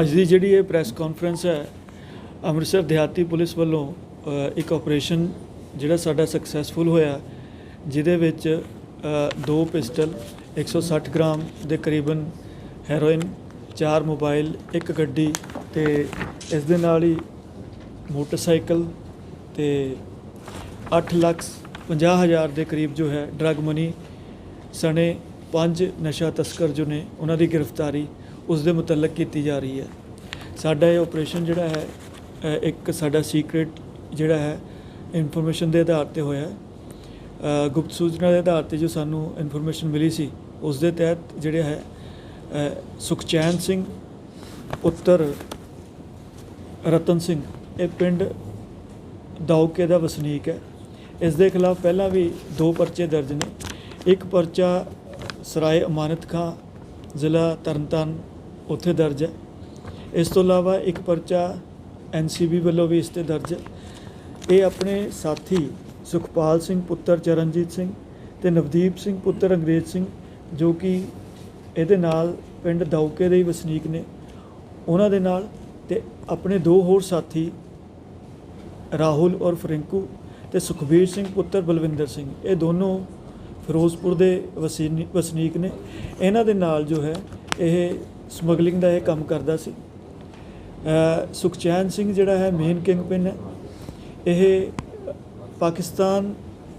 ਅੱਜ ਦੀ ਜਿਹੜੀ ਇਹ ਪ੍ਰੈਸ ਕਾਨਫਰੰਸ ਹੈ, ਅੰਮ੍ਰਿਤਸਰ ਦਿਹਾਤੀ ਪੁਲਿਸ ਵੱਲੋਂ ਇੱਕ ਆਪਰੇਸ਼ਨ ਜਿਹੜਾ ਸਾਡਾ ਸਕਸੈਸਫੁਲ ਹੋਇਆ, ਜਿਹਦੇ ਵਿੱਚ ਦੋ ਪਿਸਟਲ 160 ਗ੍ਰਾਮ ਦੇ ਕਰੀਬਨ ਹੈਰੋਇਨ ਚਾਰ ਮੋਬਾਈਲ ਇੱਕ ਗੱਡੀ ਤੇ ਇਸ ਦੇ ਨਾਲ ਹੀ ਮੋਟਰਸਾਈਕਲ ਤੇ 8 ਲੱਖ 50 ਹਜ਼ਾਰ ਦੇ ਕਰੀਬ ਜੋ ਹੈ ਡਰਗ ਮਨੀ ਸਣੇ ਪੰਜ ਨਸ਼ਾ ਤਸਕਰ ਜੋ ਨੇ, ਉਹਨਾਂ ਦੀ ਗ੍ਰਿਫਤਾਰੀ ਉਸ ਦੇ ਮੁਤਲਕ ਕੀਤੀ ਜਾ ਰਹੀ ਹੈ। ਸਾਡਾ ਇਹ ਆਪਰੇਸ਼ਨ ਜਿਹੜਾ ਹੈ ਇੱਕ ਸਾਡਾ ਸੀਕ੍ਰੀਟ ਜਿਹੜਾ ਹੈ ਇਨਫੋਰਮੇਸ਼ਨ ਦੇ ਆਧਾਰ ਤੇ ਹੋਇਆ ਹੈ। ਗੁਪਤ ਸੂਚਨਾ ਦੇ ਆਧਾਰ ਤੇ ਜੋ ਸਾਨੂੰ ਇਨਫੋਰਮੇਸ਼ਨ ਮਿਲੀ ਸੀ ਉਸ ਦੇ ਤਹਿਤ ਜਿਹੜੇ ਹੈ ਸੁਖਚੈਨ ਸਿੰਘ, ਪੁੱਤਰ ਰਤਨ ਸਿੰਘ, ਇਹ ਪਿੰਡ ਦੌਕੇ ਦਾ ਵਸਨੀਕ ਹੈ। ਇਸ ਦੇ ਖਿਲਾਫ ਪਹਿਲਾਂ ਵੀ ਦੋ ਪਰਚੇ ਦਰਜ ਨੇ। ਇੱਕ ਪਰਚਾ ਸਰਾਏ ਅਮਾਨਤ ਖਾਂ, ਜ਼ਿਲ੍ਹਾ ਤਰਨਤਾਰਨ ਉੱਥੇ ਦਰਜ ਹੈ। ਇਸ ਤੋਂ ਇਲਾਵਾ ਇੱਕ ਪਰਚਾ ਐਨਸੀਬੀ ਵੱਲੋਂ ਵੀ ਇਸ ਤੇ ਦਰਜ ਹੈ। ਇਹ ਆਪਣੇ ਸਾਥੀ ਸੁਖਪਾਲ ਸਿੰਘ, ਪੁੱਤਰ ਚਰਨਜੀਤ ਸਿੰਘ ਤੇ ਨਵਦੀਪ ਸਿੰਘ, ਪੁੱਤਰ ਅੰਗਰੇਜ਼ ਸਿੰਘ, ਜੋ ਕਿ ਇਹਦੇ ਨਾਲ ਪਿੰਡ ਦੌਕੇ ਦੇ ਹੀ ਵਸਨੀਕ ਨੇ। ਉਹਨਾਂ ਦੇ ਨਾਲ ਤੇ ਆਪਣੇ ਦੋ ਹੋਰ ਸਾਥੀ ਰਾਹੁਲ ਔਰ ਫਰਿੰਕੂ ਤੇ ਸੁਖਬੀਰ ਸਿੰਘ, ਪੁੱਤਰ ਬਲਵਿੰਦਰ ਸਿੰਘ। ਇਹ ਦੋਨੋਂ ਫਿਰੋਜ਼ਪੁਰ ਦੇ ਵਸੀਨੀ- ਵਸਨੀਕ ਨੇ। ਇਹਨਾਂ ਦੇ ਨਾਲ ਜੋ ਹੈ, ਇਹ ਸਮਗਲਿੰਗ ਦਾ ਇਹ ਕੰਮ ਕਰਦਾ ਸੀ। ਸੁਖਚੈਨ ਸਿੰਘ ਜਿਹੜਾ ਹੈ ਮੇਨ ਕਿੰਗ ਪਿਨ ਹੈ। ਇਹ ਪਾਕਿਸਤਾਨ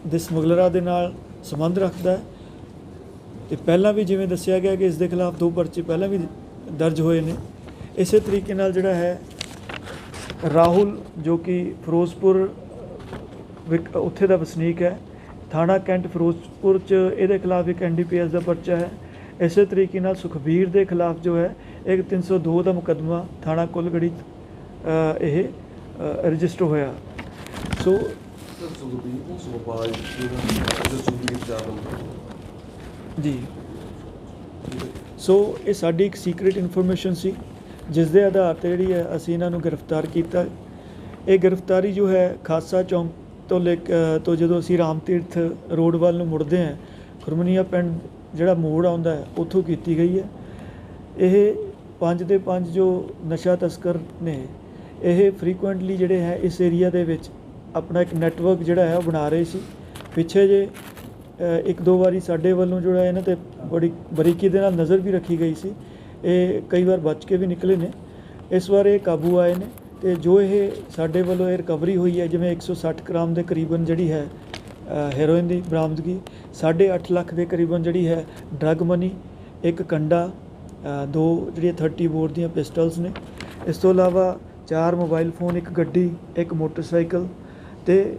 ਦੇ ਸਮਗਲਰਾਂ ਦੇ ਨਾਲ ਸੰਬੰਧ ਰੱਖਦਾ ਹੈ। ਤੇ ਪਹਿਲਾਂ ਵੀ ਜਿਵੇਂ ਦੱਸਿਆ ਗਿਆ ਕਿ ਇਸ ਦੇ ਖਿਲਾਫ ਦੋ ਪਰਚੇ ਪਹਿਲਾਂ ਵੀ ਦਰਜ ਹੋਏ ਨੇ। ਇਸੇ ਤਰੀਕੇ ਨਾਲ ਜਿਹੜਾ ਹੈ, ਰਾਹੁਲ ਜੋ ਕਿ ਫਿਰੋਜ਼ਪੁਰ ਵਿਕ- ਉੱਥੇ ਦਾ ਵਸਨੀਕ ਹੈ। ਥਾਣਾ ਕੈਂਟ ਫਿਰੋਜ਼ਪੁਰ ਚ ਇਹਦੇ ਖਿਲਾਫ ਇੱਕ ਐਨਡੀਪੀਐਸ ਦਾ ਪਰਚਾ ਹੈ। ਇਸੇ ਤਰੀਕੇ ਨਾਲ ਸੁਖਬੀਰ ਦੇ ਖਿਲਾਫ ਜੋ ਹੈ ਇੱਕ 302 ਦਾ ਮੁਕੱਦਮਾ ਥਾਣਾ ਕੁਲਗੜੀ ਇਹ ਰਜਿਸਟਰ ਹੋਇਆ। ਸੋ ਜੀ। ਸੋ ਇਹ ਸਾਡੀ ਇੱਕ ਸੀਕ੍ਰੀਟ ਇਨਫੋਰਮੇਸ਼ਨ ਸੀ ਜਿਸ ਦੇ ਆਧਾਰ ਤੇ ਜਿਹੜੀ ਹੈ ਅਸੀਂ ਇਹਨਾਂ ਨੂੰ ਗ੍ਰਿਫਤਾਰ ਕੀਤਾ। ਇਹ ਗ੍ਰਿਫਤਾਰੀ ਜੋ ਹੈ ਖਾਸਾ ਚੌਂਕ ਤੋਂ ਲੈ ਤੋਂ ਜਦੋਂ ਅਸੀਂ ਰਾਮ ਤੀਰਥ ਰੋਡ ਵੱਲ ਨੂੰ ਮੁੜਦੇ ਹਾਂ ਖੁਰਮਨੀਆ ਪਿੰਡ ਜਿਹੜਾ ਮੋੜ ਆਉਂਦਾ ਹੈ, ਉੱਥੋਂ ਕੀਤੀ ਗਈ ਹੈ। ਇਹ ਪੰਜ ਦੇ ਪੰਜ ਜੋ ਨਸ਼ਾ ਤਸਕਰ ਨੇ, ਇਹ ਫ੍ਰੀਕੁਐਂਟਲੀ ਜਿਹੜੇ ਹੈ, ਇਸ ਏਰੀਆ ਦੇ ਵਿੱਚ ਆਪਣਾ ਇੱਕ ਨੈਟਵਰਕ ਜਿਹੜਾ ਹੈ, ਉਹ ਬਣਾ ਰਹੇ ਸੀ। ਪਿੱਛੇ ਜੇ ਇੱਕ ਦੋ ਵਾਰੀ ਸਾਡੇ ਵੱਲੋਂ ਜਿਹੜਾ ਇਹਨਾਂ ਤੇ ਬੜੀ ਬਰੀਕੀ ਦੇ ਨਾਲ ਨਜ਼ਰ ਵੀ ਰੱਖੀ ਗਈ ਸੀ। ਇਹ ਕਈ ਵਾਰ ਬਚ ਕੇ ਵੀ ਨਿਕਲੇ ਨੇ। ਇਸ ਵਾਰ ਇਹ ਕਾਬੂ ਆਏ ਨੇ ਤੇ ਜੋ ਇਹ ਸਾਡੇ ਵੱਲੋਂ ਇਹ ਰਿਕਵਰੀ ਹੋਈ ਹੈ, ਜਿਵੇਂ 160 ਗ੍ਰਾਮ ਦੇ ਕਰੀਬਨ ਜਿਹੜੀ ਹੈ ਹੈਰੋਇਨ ਦੀ ਬਰਾਮਦਗੀ। 8.5 ਲੱਖ ਦੇ ਕਰੀਬਨ ਜਿਹੜੀ ਹੈ ਡਰੱਗ ਮਨੀ ਇੱਕ ਕੰਡਾ ਦੋ ਜਿਹੜੀਆਂ 30 ਬੋਰ ਦੀਆਂ ਪਿਸਟਲਸ ਨੇ। ਇਸ ਤੋਂ ਇਲਾਵਾ ਚਾਰ ਮੋਬਾਈਲ ਫੋਨ ਇੱਕ ਗੱਡੀ, ਇੱਕ ਮੋਟਰਸਾਈਕਲ ਤੇ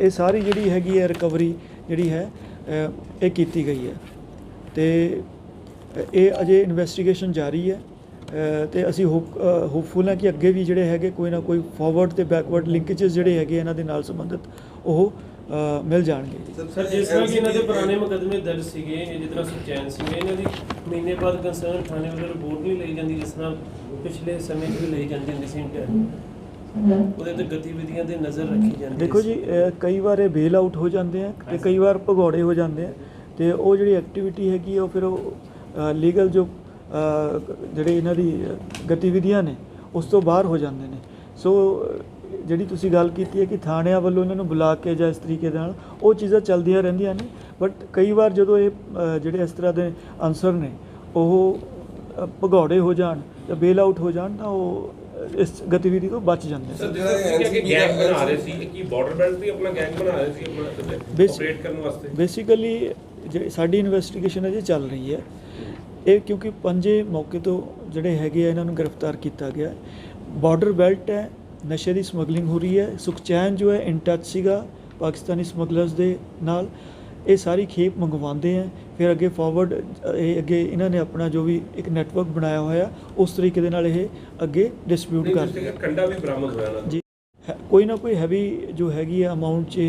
ਇਹ ਸਾਰੀ ਜਿਹੜੀ ਹੈਗੀ ਹੈ ਰਿਕਵਰੀ ਜਿਹੜੀ ਹੈ ਇਹ ਕੀਤੀ ਗਈ ਹੈ। ਤੇ ਇਹ ਅਜੇ ਇਨਵੈਸਟੀਗੇਸ਼ਨ ਜਾਰੀ ਹੈ। ਤੇ ਅਸੀਂ ਹੋਪ ਹੋਪਫੁਲ ਹਾਂ ਕਿ ਅੱਗੇ ਵੀ ਜਿਹੜੇ ਹੈਗੇ ਕੋਈ ਨਾ ਕੋਈ ਫਾਰਵਰਡ ਤੇ ਬੈਕਵਰਡ ਲਿੰਕੇजेस ਜਿਹੜੇ ਹੈਗੇ ਇਹਨਾਂ ਦੇ ਨਾਲ ਸੰਬੰਧਿਤ ਉਹ ਮਿਲ ਜਾਣਗੇ। ਸਰ ਜਿਸ ਤਰ੍ਹਾਂ ਕਿ ਇਹਨਾਂ ਦੇ ਪੁਰਾਣੇ ਮੁਕੱਦਮੇ ਦਰਜ ਸੀਗੇ ਇਹ ਜਿਸ ਤਰ੍ਹਾਂ ਸੁਖਚੈਨ ਸਿੰਘ ਇਹਨਾਂ ਦੀ ਮਹੀਨੇ ਬਾਅਦ ਕੰਸਰਨ ਥਾਣੇ ਵੱਲੋਂ ਰਿਪੋਰਟ ਨਹੀਂ ਲਈ ਜਾਂਦੀ ਜਿਸ ਤਰ੍ਹਾਂ ਪਿਛਲੇ ਸਮੇਂ 'ਚ ਵੀ ਲਈ ਜਾਂਦੀ ਹੁੰਦੀ ਸੀ ਉਹਦੇ ਤੇ ਗਤੀਵਿਧੀਆਂ ਤੇ ਨਜ਼ਰ ਰੱਖੀ ਜਾਂਦੀ ਦੇਖੋ ਜੀ ਕਈ ਵਾਰ ਇਹ ਬੇਲ ਆਊਟ ਹੋ ਜਾਂਦੇ ਆ ਤੇ ਕਈ ਵਾਰ ਭਗੌੜੇ ਹੋ ਜਾਂਦੇ ਆ ਤੇ ਉਹ ਜਿਹੜੀ ਐਕਟੀਵਿਟੀ ਹੈਗੀ ਉਹ ਫਿਰ ਉਹ ਲੀਗਲ ਜੋ ਜਿਹੜੇ ਇਹਨਾਂ ਦੀ ਗਤੀਵਿਧੀਆਂ ਨੇ ਉਸ ਤੋਂ ਬਾਹਰ ਹੋ ਜਾਂਦੇ ਨੇ। ਸੋ ਜਿਹੜੀ ਤੁਸੀਂ ਗੱਲ ਕੀਤੀ ਹੈ ਕਿ ਥਾਣਿਆਂ ਵੱਲੋਂ ਇਹਨਾਂ ਨੂੰ ਬੁਲਾ ਕੇ ਜਾਂ ਇਸ ਤਰੀਕੇ ਦੇ ਨਾਲ ਉਹ ਚੀਜ਼ਾਂ ਚੱਲਦੀਆਂ ਰਹਿੰਦੀਆਂ ਨੇ। ਬਟ ਕਈ ਵਾਰ ਜਦੋਂ ਇਹ ਜਿਹੜੇ ਇਸ ਤਰ੍ਹਾਂ ਦੇ ਅਨਸਰ ਨੇ ਉਹ ਭਗੌੜੇ ਹੋ ਜਾਣ ਜਾਂ ਬੇਲ ਆਊਟ ਹੋ ਜਾਣ ਤਾਂ ਉਹ ਇਸ ਗਤੀਵਿਧੀ ਤੋਂ ਬਚ ਜਾਂਦੇ ਨੇ। ਸਰ ਜਿਹੜਾ ਕਿ ਗੈਂਗ ਬਣਾ ਰਹੇ ਸੀ ਕੀ ਬਾਰਡਰ ਬੈਲਟ ਤੇ ਆਪਣਾ ਗੈਂਗ ਬਣਾ ਰਹੇ ਸੀ ਆਪਣਾ ਆਪਰੇਟ ਕਰਨ ਵਾਸਤੇ? ਬੇਸਿਕਲੀ ਜਿਹੜੀ ਸਾਡੀ ਇਨਵੈਸਟੀਗੇਸ਼ਨ ਅਜੇ ਚੱਲ ਰਹੀ ਹੈ ਇਹ ਕਿਉਂਕਿ ਪੰਜੇ ਮੌਕੇ ਤੋਂ ਜਿਹੜੇ ਹੈਗੇ ਆ ਇਹਨਾਂ ਨੂੰ ਗ੍ਰਿਫਤਾਰ ਕੀਤਾ ਗਿਆ। ਬਾਰਡਰ ਬੈਲਟ ਹੈ ਨਸ਼ੇ ਦੀ ਸਮਗਲਿੰਗ ਹੋ ਰਹੀ ਹੈ ਸੁਖਚੈਨ ਜੋ ਹੈ ਇਨ ਟੱਚ ਸੀਗਾ ਪਾਕਿਸਤਾਨੀ ਸਮਗਲਰਸ ਦੇ ਨਾਲ। ਇਹ ਸਾਰੀ ਖੇਪ ਮੰਗਵਾਉਂਦੇ ਆ ਫਿਰ ਅੱਗੇ ਫਾਰਵਰਡ ਇਹ ਅੱਗੇ ਇਹਨਾਂ ਨੇ ਆਪਣਾ ਜੋ ਵੀ ਇੱਕ ਨੈਟਵਰਕ ਬਣਾਇਆ ਹੋਇਆ ਉਸ ਤਰੀਕੇ ਦੇ ਨਾਲ ਇਹ ਅੱਗੇ ਨਹੀਂ ਕਰਦੇ ਜਿਸ ਕੰਡਾ ਵੀ ਬਰਾਮਦ ਹੋਇਆ ਨਾ। ਕੋਈ ਨਾ ਕੋਈ ਹੈਵੀ ਜੋ ਹੈਗੀ ਆ ਅਮਾਉਂਟ 'ਚ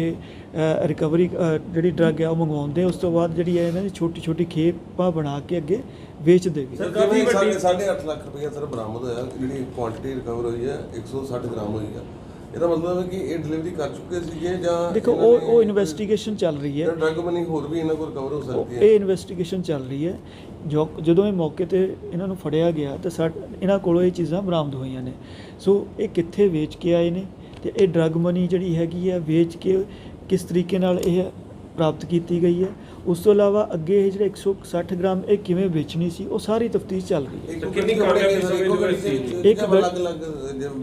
ਰਿਕਵਰੀ ਜਿਹੜੀ ਡਰੱਗ ਹੈ ਉਹ ਮੰਗਵਾਉਂਦੇ ਆ। ਉਸ ਤੋਂ ਬਾਅਦ ਜਿਹੜੀ ਹੈ ਇਹਨਾਂ ਦੀ ਛੋਟੀ ਛੋਟੀ ਖੇਪਾਂ ਬਣਾ ਕੇ ਅੱਗੇ ਵੇਚਦੇ ਵੀ ਸਰ ਕਾਫੀ ਵੱਡੀ- 8.5 ਲੱਖ ਰੁਪਏ ਸਰ ਬਰਾਮਦ ਹੋਇਆ ਜਿਹੜੀ ਕੁਆਂਟੀਟੀ ਰਿਕਵਰ ਹੋਈ ਹੈ 160 ਗ੍ਰਾਮ ਹੋਈ ਹੈ ਇਹਦਾ ਮਤਲਬ ਹੈ ਕਿ ਇਹ ਡਿਲੀਵਰੀ ਕਰ ਚੁੱਕੇ ਸੀਗੇ ਜਾਂ ਦੇਖੋ ਉਹ ਉਹ ਇਨਵੈਸਟੀਗੇਸ਼ਨ ਚੱਲ ਰਹੀ ਹੈ। ਡਰਗ ਮਨੀ ਹੋਰ ਵੀ ਇਹਨਾਂ ਕੋਲ ਰਿਕਵਰ ਹੋ ਸਕਦੀ ਹੈ? ਇਹ ਇਨਵੈਸਟੀਗੇਸ਼ਨ ਚੱਲ ਰਹੀ ਹੈ। ਜੋ ਜਦੋਂ ਇਹ ਮੌਕੇ ਤੇ ਇਹਨਾਂ ਨੂੰ ਫੜਿਆ ਗਿਆ ਤਾਂ ਇਹਨਾਂ ਕੋਲੋਂ ਇਹ ਚੀਜ਼ਾਂ ਬਰਾਮਦ ਹੋਈਆਂ ਨੇ। ਸੋ ਇਹ ਕਿੱਥੇ ਵੇਚ ਕੇ ਆਏ ਨੇ? ਤੇ ਇਹ ਡਰੱਗ ਮਨੀ ਜਿਹੜੀ ਹੈਗੀ ਹੈ ਵੇਚ ਕੇ ਕਿਸ ਤਰੀਕੇ ਨਾਲ ਇਹ ਪ੍ਰਾਪਤ ਕੀਤੀ ਗਈ ਹੈ ਉਸ ਤੋਂ ਇਲਾਵਾ ਅੱਗੇ ਇਹ ਜਿਹੜੇ 160 ਗ੍ਰਾਮ ਇਹ ਕਿਵੇਂ ਵੇਚਣੀ ਸੀ ਉਹ ਸਾਰੀ ਤਫਤੀਸ਼ ਚੱਲ ਰਹੀ ਹੈ। ਕਿੰਨੀ ਕਾਮਯਾਬੀ ਸਮਝਦੇ ਇੱਕੋ ਗੱਡੀ- ਅਲੱਗ-ਅਲੱਗ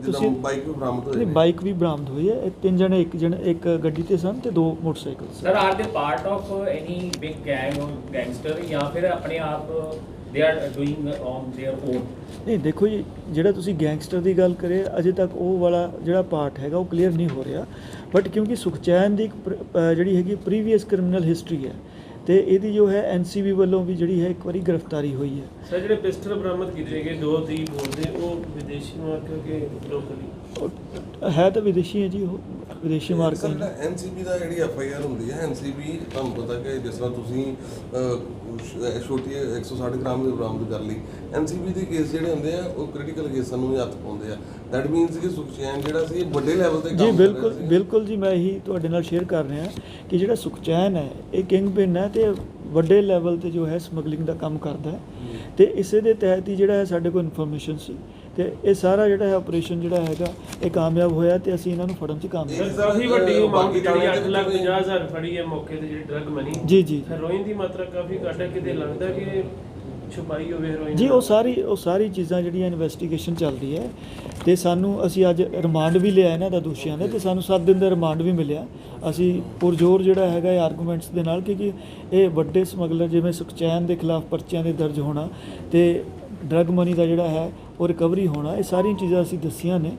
ਜਿੱਦਾਂ ਬਾਈਕ ਵੀ ਬਰਾਮਦ ਹੋਏ ਨਹੀਂ ਬਾਈਕ ਵੀ ਬਰਾਮਦ ਹੋਈ ਹੈ ਇਹ ਤਿੰਨ ਜਣੇ ਇੱਕ ਜਣ ਇੱਕ ਗੱਡੀ ਤੇ ਸਨ ਤੇ ਦੋ ਮੋਟਰਸਾਈਕਲ ਸਰ ਆਰ ਦੇ part of any big gang or gangster ਜਾਂ ਫਿਰ ਆਪਣੇ ਆਪ they are doing on their own. ਨਹੀਂ, ਦੇਖੋ ਜੀ, ਜਿਹੜਾ ਤੁਸੀਂ ਗੈਂਗਸਟਰ ਦੀ ਗੱਲ ਕਰੇ, ਅਜੇ ਤੱਕ ਉਹ ਵਾਲਾ ਜਿਹੜਾ ਪਾਰਟ ਹੈਗਾ, ਉਹ ਕਲੀਅਰ ਨਹੀਂ ਹੋ ਰਿਹਾ। ਬਟ ਕਿਉਂਕਿ ਸੁਖਚੈਨ ਦੀ ਜਿਹੜੀ ਹੈਗੀ ਪ੍ਰੀਵੀਅਸ ਕ੍ਰਿਮੀਨਲ ਹਿਸਟਰੀ ਹੈ ਤੇ ਇਹਦੀ ਜੋ ਹੈ ਐਨਸੀਬੀ ਵੱਲੋਂ ਵੀ ਜਿਹੜੀ ਹੈ ਇੱਕ ਵਾਰੀ ਗ੍ਰਿਫਤਾਰੀ ਹੋਈ ਹੈ ਸਰ ਜਿਹੜੇ ਪਿਸਟਲ ਬਰਾਮਦ ਕੀਤੇ ਗਏ ਦੋ ਦੀ ਬੋਲਦੇ ਉਹ ਵਿਦੇਸ਼ੀ ਮਾਰਕਾ ਕੇ ਲੋਕਲੀ ਉਹ ਹੈ ਤਾਂ ਵਿਦੇਸ਼ੀ ਹੈ ਜੀ ਉਹ ਵਿਦੇਸ਼ੀ ਮਾਰਕਾ। ਜਿਹੜਾ ਐਨਸੀਬੀ ਦਾ ਜਿਹੜੀ ਐਫ ਆਈ ਆਰ ਹੁੰਦੀ ਹੈ ਐਨਸੀਬੀ ਤੁਹਾਨੂੰ ਪਤਾ ਕਿ ਜਿਸ ਤਰ੍ਹਾਂ ਤੁਸੀਂ ਛੋਟੀ 160 ਗ੍ਰਾਮ ਦੀ ਬਰਾਮਦ ਕਰ ਲਈ ਐਨਸੀਬੀ ਦੇ ਕੇਸ ਜਿਹੜੇ ਹੁੰਦੇ ਆ ਉਹ ਕ੍ਰਿਟੀਕਲ ਕੇਸਾਂ ਨੂੰ ਹੀ ਹੱਥ ਪਾਉਂਦੇ ਆ ਦੈਟ ਮੀਨਸ ਕਿ ਸੁਖਚੈਨ ਜਿਹੜਾ ਸੀ ਇਹ ਵੱਡੇ ਲੈਵਲ ਤੇ ਕੰਮ ਜੀ ਕਰ ਰਿਹਾ ਬਿਲਕੁਲ। ਬਿਲਕੁਲ ਜੀ ਮੈਂ ਇਹੀ ਤੁਹਾਡੇ ਨਾਲ ਸ਼ੇਅਰ ਕਰ ਰਿਹਾ ਕਿ ਜਿਹੜਾ ਸੁਖਚੈਨ ਹੈ ਇਹ ਕਿੰਗ ਪਿਨ ਹੈ ਤੇ ਵੱਡੇ ਲੈਵਲ ਤੇ ਜੋ ਹੈ ਸਮਗਲਿੰਗ ਦਾ ਕੰਮ ਕਰਦਾ ਹੈ। ਤੇ ਇਸੇ ਦੇ ਤਹਿਤ ਹੀ ਜਿਹੜਾ ਹੈ ਸਾਡੇ ਕੋਲ ਇਨਫੋਰਮੇਸ਼ਨ ਸੀ। ਤੇ ਇਹ ਸਾਰਾ ਜਿਹੜਾ ਹੈ ਆਪਰੇਸ਼ਨ ਜਿਹੜਾ ਹੈਗਾ ਇਹ ਕਾਮਯਾਬ ਹੋਇਆ ਤੇ ਅਸੀਂ ਇਹਨਾਂ ਨੂੰ ਫੜਨ 'ਚ ਕਾਮਯਾਬ ਸਰ ਕਾਫੀ ਵੱਡੀ ਅਮਾਉਂਟ ਜਿਹੜੀ ਥਾਣੇ 8 ਦੇ ਲੱਖ ਵਿੱਚ ਵੀ- 50 ਹਜ਼ਾਰ ਫੜੀ ਹੈ ਮੌਕੇ ਤੇ ਜਿਹੜੀ ਡਰਗ ਮਨੀ ਜੀ ਜੀ। ਹੈਰੋਇਨ ਦੀ ਮਾਤਰਾ ਕਾਫੀ ਘੱਟ ਹੈ ਕਿਤੇ ਲੱਗਦਾ ਕਿ ਛੁਪਾਈ ਹੋਵੇ ਹੈਰੋਇਨ ਜੀ ਉਹ ਸਾਰੀ ਉਹ ਸਾਰੀ ਚੀਜ਼ਾਂ ਜਿਹੜੀਆਂ ਇਨਵੈਸਟੀਗੇਸ਼ਨ ਚੱਲ ਰਹੀ ਹੈ ਤੇ ਸਾਨੂੰ ਅਸੀਂ ਅੱਜ ਰਿਮਾਂਡ ਵੀ ਲਿਆ ਇਹਨਾਂ ਦਾ ਦੋਸ਼ੀਆਂ ਦਾ ਤੇ ਸਾਨੂੰ 7 ਦਿਨ ਦਾ ਰਿਮਾਂਡ ਵੀ ਮਿਲਿਆ। ਅਸੀਂ ਪੁਰਜੋਰ ਜਿਹੜਾ ਹੈਗਾ ਇਹ ਆਰਗੂਮੈਂਟਸ ਦੇ ਨਾਲ ਕਿਉਂਕਿ ਇਹ ਵੱਡੇ ਸਮਗਲਰ ਜਿਵੇਂ ਸੁਖਚੈਨ ਦੇ ਖਿਲਾਫ ਪਰਚਿਆਂ ਦੇ ਦਰਜ ਹੋਣਾ ਤੇ ਡਰਗ ਮਨੀ ਦਾ ਜਿਹੜਾ ਹੈ ਉਹ ਰਿਕਵਰੀ ਹੋਣਾ ਇਹ ਸਾਰੀਆਂ ਚੀਜ਼ਾਂ ਅਸੀਂ ਦੱਸੀਆਂ ਨੇ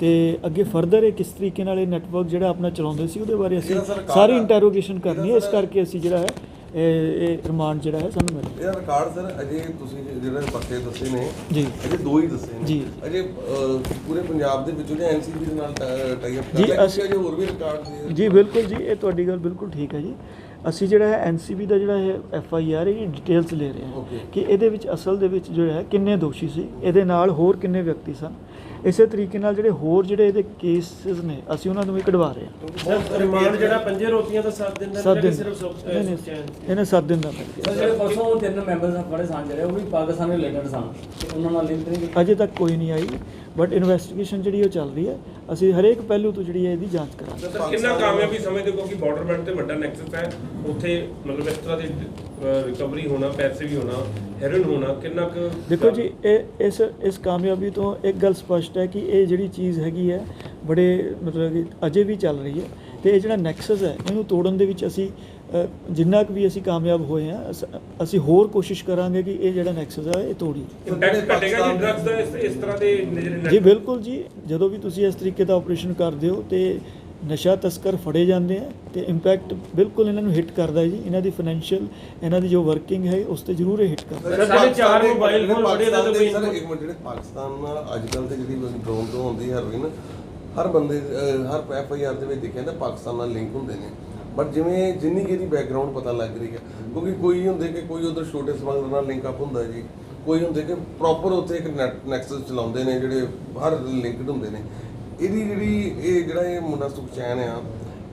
ਤੇ ਅੱਗੇ ਫਰਦਰ ਇਹ ਕਿਸ ਤਰੀਕੇ ਨਾਲ ਇਹ ਨੈਟਵਰਕ ਜਿਹੜਾ ਆਪਣਾ ਚਲਾਉਂਦੇ ਸੀ ਉਹਦੇ ਬਾਰੇ ਅਸੀਂ ਸਰ। ਇੰਟਰੋਗੇਸ਼ਨ ਕਰਨੀ ਹੈ। ਇਸ ਕਰਕੇ ਅਸੀਂ ਜਿਹੜਾ ਹੈ ਇਹ ਇਹ ਰਿਮਾਂਡ ਜਿਹੜਾ ਹੈ ਸਾਨੂੰ ਮਿਲਿਆ। ਇਹਦਾ ਰਿਕਾਰਡ ਸਰ ਅਜੇ ਤੁਸੀਂ ਜਿਹੜੇ ਪਰਚੇ ਦੱਸੇ ਨੇ ਜੀ। ਅਜੇ ਦੋ ਹੀ ਦੱਸੇ ਨੇ। ਜੀ। ਅਜੇ ਪੂਰੇ ਪੰਜਾਬ ਦੇ ਵਿੱਚ ਜਿਹੜੇ ਐਨਸੀਬੀ ਦੇ ਨਾਲ ਟਾਈ ਅਪ ਜੀ, ਕਰ ਅਸੀਂ- ਅਜੇ ਹੋਰ ਵੀ ਰਿਕਾਰਡ ਜੀ ਬਿਲਕੁਲ ਜੀ ਇਹ ਤੁਹਾਡੀ ਗੱਲ ਬਿਲਕੁਲ ਠੀਕ ਹੈ ਜੀ। ਅਸੀਂ ਜਿਹੜਾ ਹੈ ਐਨਸੀਬੀ ਦਾ ਜਿਹੜਾ ਇਹ ਐਫ ਆਈ ਆਰ ਇਹ ਡਿਟੇਲਸ ਲੈ ਰਹੇ ਹਾਂ. ਕਿ ਇਹਦੇ ਵਿੱਚ ਅਸਲ ਦੇ ਵਿੱਚ ਜਿਹੜਾ ਹੈ ਕਿੰਨੇ ਦੋਸ਼ੀ ਸੀ ਇਹਦੇ ਨਾਲ ਹੋਰ ਕਿੰਨੇ ਵਿਅਕਤੀ ਸਨ ਇਸੇ ਤਰੀਕੇ ਨਾਲ ਜਿਹੜੇ ਹੋਰ ਜਿਹੜੇ ਇਹਦੇ ਕੇਸਿਸ ਨੇ ਅਸੀਂ ਉਹਨਾਂ ਨੂੰ ਵੀ ਕਢਵਾ ਰਹੇ ਹਾਂ। ਸਰ ਰਿਮਾਂਡ ਜਿਹੜਾ ਪੰਜੇ ਰੋਟੀਆਂ ਦਾ 7 ਦਿਨ ਦਾ ਸੱਤ ਦਿਨ। ਸਿਰਫ ਨਹੀਂ ਨਹੀਂ ਇਹਨੇ 7 ਦਿਨ ਦਾ ਮਿਲ ਗਿਆ ਸਰ ਜਿਹੜੇ ਪਰਸੋਂ ਤਿੰਨ ਮੈਂਬਰ ਫੜੇ ਸਨ ਜਿਹੜੇ ਉਹ ਵੀ ਪਾਕਿਸਤਾਨ ਰਿਲੇਟਡ ਸਨ। ਤੇ ਉਹਨਾਂ ਨਾਲ ਲਿੰਕ ਨਹੀਂ ਅਜੇ ਤੱਕ ਕੋਈ ਨਹੀਂ ਆਈ। ਬਟ ਇਨਵੈਸਟੀਗੇਸ਼ਨ ਜਿਹੜੀ ਉਹ ਚੱਲ ਰਹੀ ਹੈ ਅਸੀਂ ਹਰੇਕ ਪਹਿਲੂ ਤੋਂ ਜਿਹੜੀ ਹੈ ਇਹਦੀ ਜਾਂਚ ਕਰਾਂਗੇ। ਸਰ ਕਿੰਨਾ ਕਾਮਯਾਬੀ ਸਮਝਦੇ ਹੋ ਕਿ ਬਾਰਡਰ ਬੈਲਟ ਤੇ ਵੱਡਾ ਨੈਕਸਸ ਹੈ ਉੱਥੇ ਮਤਲਬ ਇਸ ਤਰ੍ਹਾਂ ਦੀ ਰਿਕਵਰੀ ਹੋਣਾ ਪੈਸੇ ਵੀ ਹੋਣਾ ਹੈਰੋਇਨ ਹੋਣਾ ਕਿੰਨਾ ਕੁ ਦੇਖੋ ਜੀ ਇਹ ਇਸ ਇਸ ਕਾਮਯਾਬੀ ਤੋਂ ਇੱਕ ਗੱਲ ਸਪਸ਼ਟ ਹੈ ਕਿ ਇਹ ਜਿਹੜੀ ਚੀਜ਼ ਹੈਗੀ ਹੈ ਬੜੇ ਮਤਲਬ ਕਿ ਅਜੇ ਵੀ ਚੱਲ ਰਹੀ ਹੈ ਤੇ ਇਹ ਜਿਹੜਾ ਨੈਕਸਸ ਹੈ ਇਹਨੂੰ ਤੋੜਨ ਦੇ ਵਿੱਚ ਅਸੀਂ ਜਿੰਨਾ ਕੁ ਵੀ ਅਸੀਂ ਕਾਮਯਾਬ ਹੋਏ ਹਾਂ ਅਸ- ਹੋਰ ਕੋਸ਼ਿਸ਼ ਕਰਾਂਗੇ ਕਿ ਇਹ ਜਿਹੜਾ ਨੈਕਸਸ ਹੈ ਇਹ ਤੋੜੀ। ਇੰਪੈਕਟ ਘਟੇਗਾ ਜੀ ਡਰੱਗਸ ਦਾ ਇਸ- ਇਸ ਤਰ੍ਹਾਂ ਦੇ ਜਿਹੜੇ ਜੀ ਬਿਲਕੁਲ ਜੀ। ਜਦੋਂ ਵੀ ਤੁਸੀਂ ਇਸ ਤਰੀਕੇ ਦਾ ਆਪਰੇਸ਼ਨ ਕਰਦੇ ਹੋ ਤੇ ਨਸ਼ਾ ਤਸਕਰ ਫੜੇ ਜਾਂਦੇ ਆ ਤੇ ਇੰਪੈਕਟ ਬਿਲਕੁਲ ਇਹਨਾਂ ਨੂੰ ਹਿੱਟ ਕਰਦਾ ਹੈ ਜੀ। ਇਹਨਾਂ ਦੀ ਫਾਈਨੈਂਸ਼ੀਅਲ ਇਹਨਾਂ ਦੀ ਜੋ ਵਰਕਿੰਗ ਹੈ ਉਸ ਤੇ ਜ਼ਰੂਰ ਇਹ ਹਿੱਟ ਕਰਦਾ ਹੈ। ਸਰ, ਸਾਡੇ ਚਾਰ ਪਾਕਿਸਤਾਨ ਦੇ- ਮੋਬਾਈਲ ਫੋਨ ਬੜੇ ਪਾਕਿਸਤਾਨ ਇਹਦੇ ਦੇ ਤੋਂ ਸਰ ਇੱਕ ਮਿੰਟ ਜਿਹੜੇ ਪਾਕਿਸਤਾਨ ਨਾਲ ਅੱਜ ਕੱਲ ਤੇ ਜਿਹੜੀ ਡਰੋਨ ਤੋਂ ਹੁੰਦੀ ਹੈਰੋਇਨ ਹਰ ਬੰਦੇ ਅਹ, ਹਰ ਐਫ ਆਈ ਆਰ ਦੇ ਵਿੱਚ ਲਿਖਿਆ ਜਾਂਦਾ ਪਾਕਿਸਤਾਨ ਨਾਲ ਲਿੰਕ ਹੁੰਦੇ ਨੇ। ਬਟ ਜਿਵੇਂ ਜਿੰਨੀ ਕਿ ਇਹਦੀ ਬੈਕਗ੍ਰਾਉਂਡ ਪਤਾ ਲੱਗ ਰਹੀ ਹੈ, ਕਿਉਂਕਿ ਕੋਈ ਹੁੰਦੇ ਕਿ ਕੋਈ ਉਧਰ ਛੋਟੇ ਸਮਗਲਰ ਨਾਲ ਲਿੰਕ ਅਪ ਹੁੰਦਾ ਜੀ, ਕੋਈ ਹੁੰਦੇ ਕਿ ਪ੍ਰੋਪਰ ਉੱਥੇ ਇੱਕ ਨੈਕਸਸ ਚਲਾਉਂਦੇ ਨੇ, ਜਿਹੜੇ ਹਰ ਲਿੰਕਡ ਹੁੰਦੇ ਨੇ। ਇਹਦੀ ਜਿਹੜੀ ਇਹ ਜਿਹੜਾ ਇਹ ਮੁੰਡਾ ਸੁਖਚੈਨ ਆ,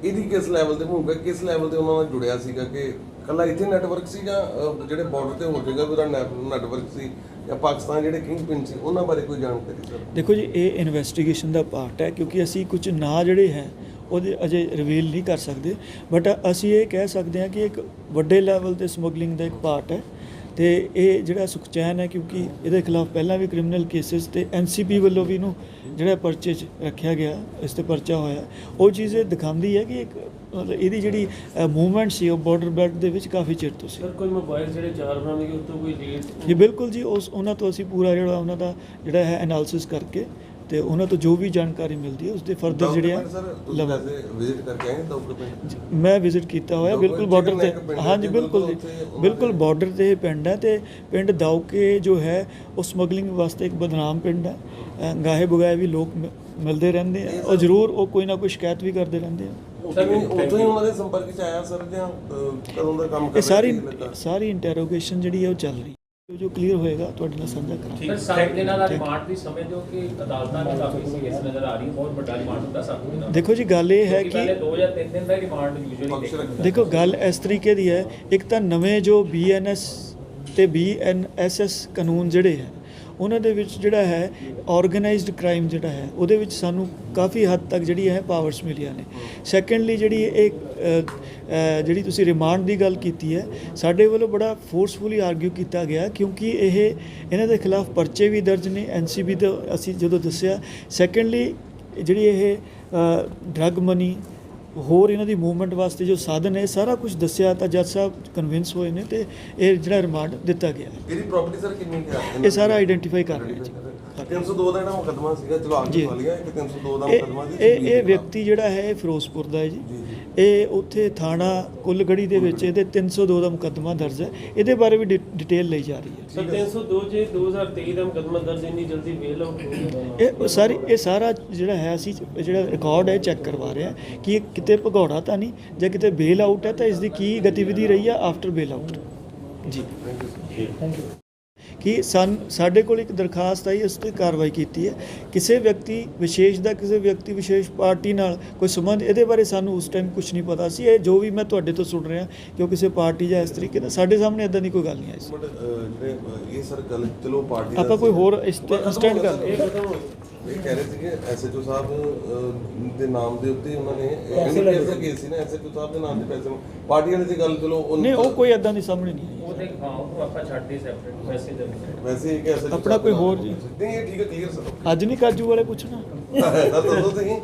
ਇਹਦੀ ਕਿਸ ਲੈਵਲ ਤੇ ਭੂਮਿਕਾ, ਕਿਸ ਲੈਵਲ ਤੇ ਉਹਨਾਂ ਨਾਲ ਜੁੜਿਆ ਸੀਗਾ ਕਿ ਕੱਲਾ ਇੱਥੇ ਨੈਟਵਰਕ ਸੀ ਜਾਂ ਜਿਹੜੇ ਬਾਰਡਰ ਤੇ ਹੋ ਜਾਏਗਾ ਵੀ ਉਹਦਾ ਨੈਟਵਰਕ ਸੀ ਜਾਂ ਪਾਕਿਸਤਾਨ ਜਿਹੜੇ ਕਿੰਗ ਪਿੰਨ ਸੀ, ਉਹਨਾਂ ਬਾਰੇ ਕੋਈ ਜਾਣਕਾਰੀ ਸਰ ਦੇਖੋ ਜੀ, ਇਹ ਇਨਵੈਸਟੀਗੇਸ਼ਨ ਦਾ ਪਾਰਟ ਹੈ, ਕਿਉਂਕਿ ਅਸੀਂ ਕੁਝ ਨਾਂ ਜਿਹੜੇ ਹੈ ਉਹਦੇ ਅਜੇ ਰਿਵੀਲ ਨਹੀਂ ਕਰ ਸਕਦੇ। ਬਟ ਅਸੀਂ ਇਹ ਕਹਿ ਸਕਦੇ ਹਾਂ ਕਿ ਇੱਕ ਵੱਡੇ ਲੈਵਲ ਤੇ ਸਮਗਲਿੰਗ ਦਾ ਇੱਕ ਪਾਰਟ ਹੈ। ਤੇ ਇਹ ਜਿਹੜਾ ਸੁਖਚੈਨ ਹੈ ਕਿਉਂਕਿ ਇਹਦੇ ਖਿਲਾਫ ਪਹਿਲਾਂ ਵੀ ਕ੍ਰਿਮੀਨਲ ਕੇਸਿਸ ਤੇ ਐਨਸੀਪੀ ਵੱਲੋਂ ਵੀ ਇਹਨੂੰ ਜਿਹੜਾ ਪਰਚੇ 'ਚ ਰੱਖਿਆ ਗਿਆ ਇਸ ਤੇ ਪਰਚਾ ਹੋਇਆ। ਉਹ ਚੀਜ਼ ਇਹ ਦਿਖਾਉਂਦੀ ਹੈ ਕਿ ਇੱਕ ਇਹਦੀ ਜਿਹੜੀ ਮੂਵਮੈਂਟ ਸੀ ਉਹ ਬਾਰਡਰ ਬੈਲਟ ਦੇ ਵਿੱਚ ਕਾਫੀ ਚਿਰ ਤੋਂ ਸੀ। ਸਰ ਕੋਈ ਮੋਬਾਈਲ ਜਿਹੜੇ ਚਾਰ ਬਣਾਉਣਗੇ ਉਸ ਤੋਂ ਕੋਈ ਲੀਡ ਜੀ ਬਿਲਕੁਲ ਜੀ ਉਸ ਉਹਨਾਂ ਤੋਂ ਅਸੀਂ ਪੂਰਾ ਜਿਹੜਾ ਉਹਨਾਂ ਦਾ ਜਿਹੜਾ ਹੈ ਐਨਾਲਿਸਿਸ ਕਰਕੇ ਤੇ ਉਹਨਾਂ ਤੋਂ ਜੋ ਵੀ ਜਾਣਕਾਰੀ ਮਿਲਦੀ ਹੈ ਉਸ ਦੇ ਫਰਦਰ ਜਿਹੜੇ ਆ ਵਿਜ਼ਿਟ ਕਰਕੇ ਆਏ ਪਿੰਡ ਮੈਂ ਵਿਜ਼ਿਟ ਕੀਤਾ ਹੋਇਆ ਬਿਲਕੁਲ ਬਾਰਡਰ ਤੇ ਹਾਂਜੀ ਬਿਲਕੁਲ ਬਿਲਕੁਲ ਬਾਰਡਰ ਤੇ ਪਿੰਡ ਹੈ ਤੇ ਪਿੰਡ ਦਾਉਕੇ ਜੋ ਹੈ ਉਹ ਸਮਗਲਿੰਗ ਵਾਸਤੇ ਇੱਕ ਬਦਨਾਮ ਪਿੰਡ ਹੈ। ਗਾਹੇ ਬੁਗਾਏ ਵੀ ਲੋਕ ਮਿਲਦੇ ਰਹਿੰਦੇ ਆ ਔਰ ਜ਼ਰੂਰ ਉਹ ਕੋਈ ਨਾ ਕੋਈ ਸ਼ਿਕਾਇਤ ਵੀ ਕਰਦੇ ਰਹਿੰਦੇ ਆ। ਉੱਥੋਂ ਹੀ ਉੱਥੋਂ ਹੀ ਉਹਨਾਂ ਦੇ ਸੰਪਰਕ ਚ ਆਇਆ ਸਰ ਜਾਂ ਅਹ, ਕਦੋਂ ਦਾ ਕੰਮ ਕਰ ਇਹ ਸਾਰੀ ਇੰਟਰੋਗੇਸ਼ਨ ਜਿਹੜੀ ਹੈ ਉਹ ਚੱਲ ਰਹੀ ਹੈ। ਜੋ ਕਲੀਅਰ ਹੋਏਗਾ ਤੁਹਾਡੇ ਨਾਲ ਸਾਂਝਾ ਕਰਾਂਗੇ। ਸਰ ਸੱਤ ਦਿਨਾਂ ਦਾ ਰਿਮਾਂਡ ਵੀ ਸਮਝਦੇ ਹੋ ਕਿ ਅਦਾਲਤਾਂ ਨੇ ਕਾਫੀ ਸੀਰੀਅਸ ਨਜ਼ਰ ਆ ਰਹੀ ਹੈ ਬਹੁਤ ਵੱਡਾ ਰਿਮਾਂਡ ਹੁੰਦਾ ਸੱਤ ਦਿਨਾਂ ਦਾ ਦੇਖੋ ਜੀ ਗੱਲ ਇਹ ਹੈ ਕਿਉਂਕਿ ਪਹਿਲੇ ਕਿ 2 ਜਾਂ 3 ਦਿਨ ਦਾ ਰਿਮਾਂਡ ਯੂਜੂਅਲੀ। ਦੇਖੋ ਗੱਲ ਇਸ ਤਰੀਕੇ ਦੀ ਹੈ ਇੱਕ ਤਾਂ ਨਵੇਂ ਜੋ ਬੀਐਨਐਸ ਤੇ ਬੀਐਨਐਸਐਸ ਕਾਨੂੰਨ ਜਿਹੜੇ ਹੈ ਉਹਨਾਂ ਦੇ ਵਿੱਚ ਜਿਹੜਾ ਹੈ ਆਰਗੇਨਾਈਜ਼ਡ ਕ੍ਰਾਈਮ ਜਿਹੜਾ ਹੈ, ਉਹਦੇ ਵਿੱਚ ਸਾਨੂੰ ਕਾਫੀ ਹੱਦ ਤੱਕ ਜਿਹੜੀ ਹੈ ਪਾਵਰਸ ਮਿਲੀਆਂ ਨੇ। ਸੈਕੰਡਲੀ ਜਿਹੜੀ ਇਹ ਜਿਹੜੀ ਤੁਸੀਂ ਰਿਮਾਂਡ ਦੀ ਗੱਲ ਕੀਤੀ ਹੈ, ਸਾਡੇ ਵੱਲੋਂ ਬੜਾ ਫੋਰਸਫੁਲੀ ਆਰਗੂ ਕੀਤਾ ਗਿਆ, ਕਿਉਂਕਿ ਇਹ, ਇਹਨਾਂ ਦੇ ਖਿਲਾਫ ਪਰਚੇ ਵੀ ਦਰਜ ਨੇ ਐਨਸੀਬੀ ਤੋਂ ਅਸੀਂ ਜਦੋਂ ਦੱਸਿਆ। ਸੈਕੰਡਲੀ ਜਿਹੜੀ ਇਹ ਡਰੱਗ ਮਨੀ ਹੋਰ ਇਹਨਾਂ ਦੀ ਮੂਵਮੈਂਟ ਵਾਸਤੇ ਜੋ ਸਾਧਨ ਹੈ ਸਾਰਾ ਕੁਝ ਦੱਸਿਆ ਤਾਂ ਜੱਜ ਸਾਹਿਬ ਕਨਵਿੰਸ ਹੋਏ ਨੇ ਤੇ ਇਹ ਜਿਹੜਾ ਰਿਮਾਂਡ ਦਿੱਤਾ ਗਿਆ। ਇਹਦੀ ਪ੍ਰਾਪਰਟੀ ਸਰ ਕਿੰਨੀ ਹੈ ਇਹ ਸਾਰਾ identify ਕਰ ਰਹੇ ਜੀ। 302 ਦਾ ਜਿਹੜਾ ਮੁਕੱਦਮਾ ਸੀਗਾ ਚਲੋ। ਸਵਾਲੀਆ ਇੱਕ 302 ਦਾ ਮੁਕੱਦਮਾ ਸੀ ਇਹ ਇਹ ਵਿਅਕਤੀ ਜਿਹੜਾ ਹੈ ਇਹ ਫਿਰੋਜ਼ਪੁਰ ਦਾ ਹੈ ਜੀ। ਇਹ ਉੱਥੇ ਥਾਣਾ ਕੁੱਲਗੜੀ ਦੇ ਵਿੱਚ ਇਹਦੇ 302 ਦਾ ਮੁਕੱਦਮਾ ਦਰਜ ਹੈ। ਇਹਦੇ ਬਾਰੇ ਵੀ ਡਿ- ਡਿਟੇਲ ਲਈ ਜਾ ਰਹੀ ਹੈ। ਸਰ 302 ਜੇ 2023 ਦਾ ਮੁਕੱਦਮਾ ਦਰਜ ਇੰਨੀ ਜਲਦੀ ਵੇਲ ਆਊਟ ਹੋ ਗਿਆ। ਇਹ ਸਾਰੀ ਇਹ ਸਾਰਾ ਜਿਹੜਾ ਹੈ ਅਸੀਂ ਜਿਹੜਾ ਰਿਕਾਰਡ ਹੈ ਚੈੱਕ ਕਰਵਾ ਰਹੇ ਹਾਂ ਕਿ ਇਹ ਕਿਤੇ ਭਗੌੜਾ ਤਾਂ ਨਹੀਂ ਜਾਂ ਕਿਤੇ ਬੇਲ ਆਊਟ ਹੈ ਤਾਂ ਇਸ ਦੀ ਕੀ ਗਤੀਵਿਧੀ ਰਹੀ ਹੈ ਆਫਟਰ ਬੇਲ ਆਊਟ। ਜੀ। ਕਿ ਸਨ ਸਾਡੇ ਕੋਲ ਇੱਕ ਦਰਖਾਸਤ ਆਈ ਉਸ ਤੇ ਕਾਰਵਾਈ ਕੀਤੀ ਹੈ। ਕਿਸੇ ਵਿਅਕਤੀ ਵਿਸ਼ੇਸ਼ ਦਾ ਕਿਸੇ ਵਿਅਕਤੀ ਵਿਸ਼ੇਸ਼ ਪਾਰਟੀ ਨਾਲ ਕੋਈ ਸੰਬੰਧ ਇਹਦੇ ਬਾਰੇ ਸਾਨੂੰ ਉਸ ਟਾਈਮ ਕੁਝ ਨਹੀਂ ਪਤਾ ਸੀ। ਇਹ ਜੋ ਵੀ ਮੈਂ ਤੁਹਾਡੇ ਤੋਂ ਸੁਣ ਰਿਹਾ ਕਿ ਉਹ ਕਿਸੇ ਪਾਰਟੀ ਜਾਂ ਇਸ ਤਰੀਕੇ ਦਾ ਸਾਡੇ ਸਾਹਮਣੇ ਇਦਾਂ ਦੀ ਕੋਈ ਗੱਲ ਨਹੀਂ ਆਈ ਸੀ। ਬਟ ਜਿਹੜੇ ਇਹ ਸਰ ਗੱਲ ਚਲੋ ਪਾਰਟੀ ਦਾ ਆਪਾਂ ਕੋਈ ਸੀ। ਹੋਰ ਸਟੈਂਡ ਕਰ। ਇਹ ਕਹਿ ਰਹੇ ਸੀਗੇ ਐਸਐਚਓ ਸਾਹਿਬ ਦੇ ਨਾਮ ਦੇ ਉੱਤੇ ਉਹਨਾਂ ਨੇ ਦਾ ਕੇਸ ਸੀ ਨਾ ਐਸਐਚਓ ਸਾਹਿਬ ਦੇ ਨਾਮ ਤੇ ਪੈਸੇ ਪਾਰਟੀ ਵਾਲੇ ਦੀ ਗੱਲ ਚਲੋ ਉਹ ਨਹੀਂ ਉਹ ਕੋਈ ਇਦਾਂ ਦੀ ਸਾਹਮਣੇ ਨਹੀਂ ਆਈ ਉਹ ਤੇ ਹਾਂ ਉਹ ਆਪਾਂ ਛੱਡਦੇ ਸੈਪਰੇਟ ਵੈਸੇ ਦੇ ਵੈਸੇ ਇਹ ਕਿ ਐਸਐਚਓ ਆਪਣਾ ਕੋਈ ਹੋਰ ਜੀ। ਨਹੀਂ ਇਹ ਠੀਕ ਹੈ ਕਲੀਅਰ ਸਰ ਅੱਜ ਨਹੀਂ ਕਾਜੂ ਵਾਲੇ ਪੁੱਛਣਾ। ਦੱਸੋ ਤੁਸੀਂ।